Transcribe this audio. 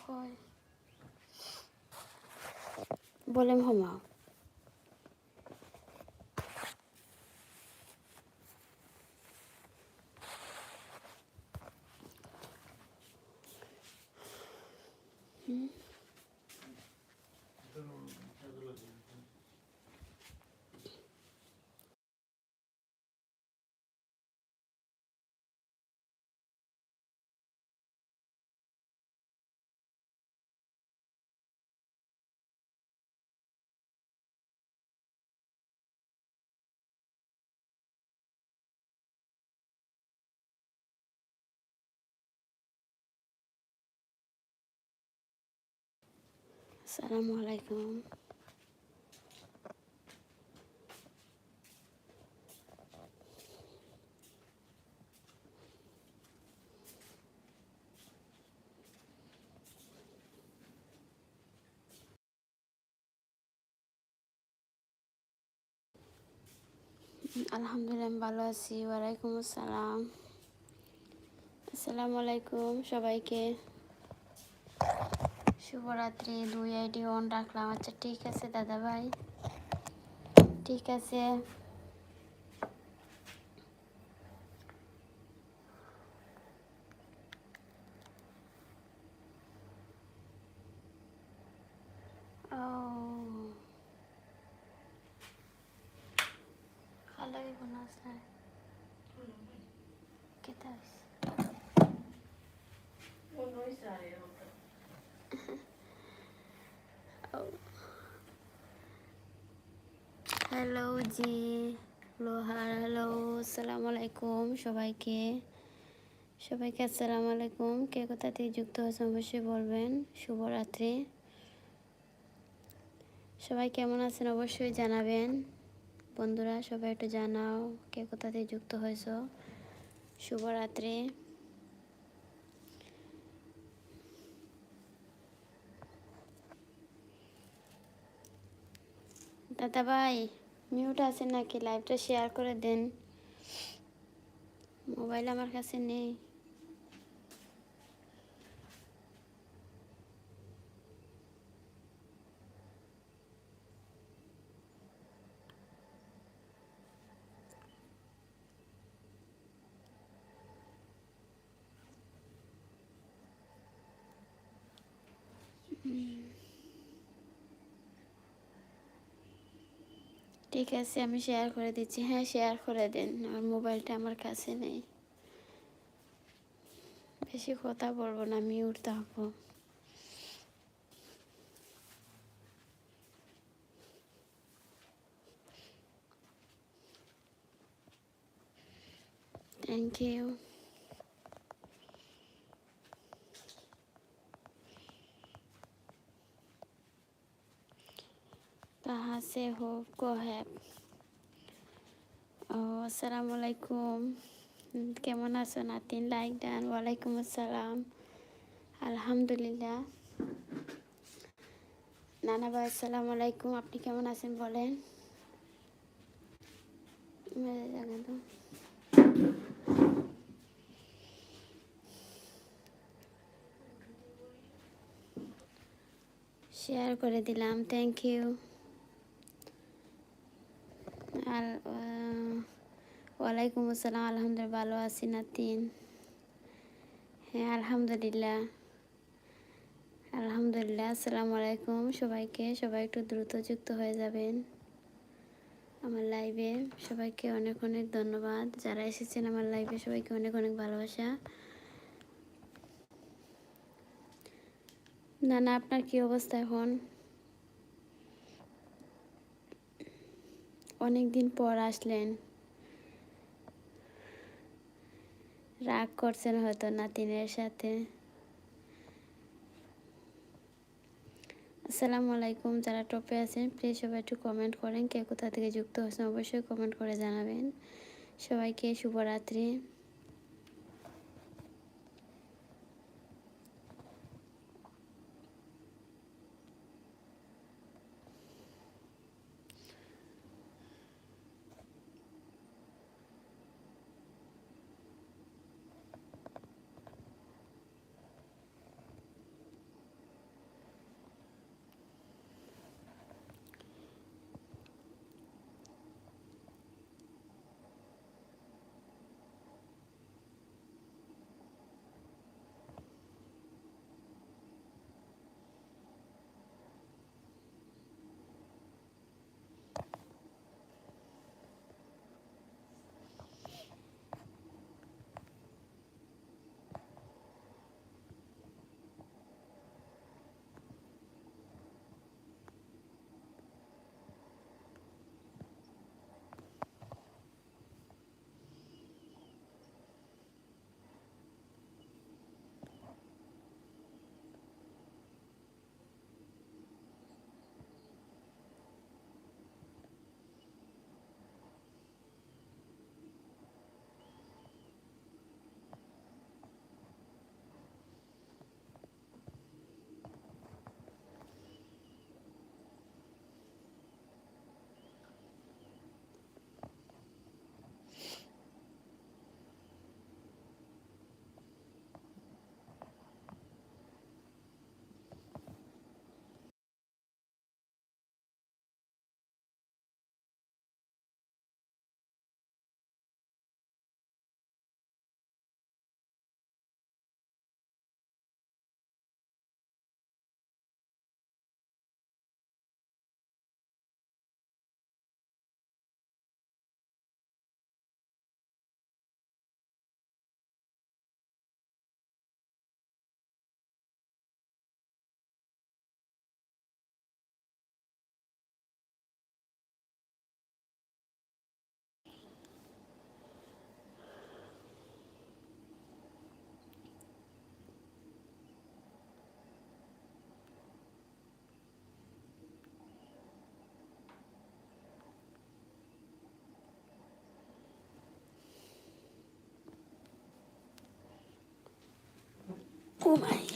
হয় বলেম হমা আসসালামু আলাইকুম। আলহামদুলিল্লাহ ভালো আছি। ওয়ালাইকুম আসসালাম। আসসালামু আলাইকুম সবাইকে। শুভরাত্রি দুই আইডি অন রাখলাম আচ্ছা ঠিক আছে দাদা ভাই ঠিক আছে ও খালাই গুণ আছে কেতা হ্যালো জি লোহার হ্যালো আসসালামু আলাইকুম সবাইকে। সবাইকে আসসালামু আলাইকুম কে কোথা থেকে যুক্ত হয়েছে অবশ্যই বলবেন। শুভরাত্রি। সবাই কেমন আছেন অবশ্যই জানাবেন। বন্ধুরা, সবাই একটু জানাও কে কোথা থেকে যুক্ত হয়েছ। শুভরাত্রি। দাদা ভাই মিউট আছে নাকি? লাইভটা শেয়ার করে দেন। মোবাইল আমার কাছে নেই। ঠিক আছে, আমি শেয়ার করে দিচ্ছি। হ্যাঁ শেয়ার করে দেন আর মোবাইলটা আমার কাছে নেই। বেশি কথা বলব না আমি উঠতে হব থ্যাংক ইউ से हो को है ও আসসালামু আলাইকুম উম, কেমন আছো নাতিন লাইক ডান ওয়ালাইকুম আসসালাম আলহামদুলিল্লাহ নানা ভাই আসসালামু আলাইকুম আপনি কেমন আছেন বলেন মেরে জায়গা তো শেয়ার করে দিলাম থ্যাংক ইউ আর ওয়ালাইকুম আসসালাম, আলহামদুলিল্লাহ ভালো আছি নাতিন। হ্যাঁ আলহামদুলিল্লাহ। আলহামদুলিল্লাহ, আসসালামু আলাইকুম সবাইকে। সবাই একটু দ্রুত যুক্ত হয়ে যাবেন। আমার লাইভে সবাইকে অনেক অনেক ধন্যবাদ। যারা এসেছেন আমার লাইভে সবাইকে অনেক অনেক ভালোবাসা। না না আপনার কি অবস্থা এখন? অনেক দিন পর আসলেন। রাগ করছেন হয়তো নাতিনের সাথে। আসসালামু আলাইকুম, যারা টপে আছেন প্লিজ সবাই একটু কমেন্ট করেন, কে কোথা থেকে যুক্ত হচ্ছেন অবশ্যই কমেন্ট করে জানাবেন। সবাইকে শুভরাত্রি। mais.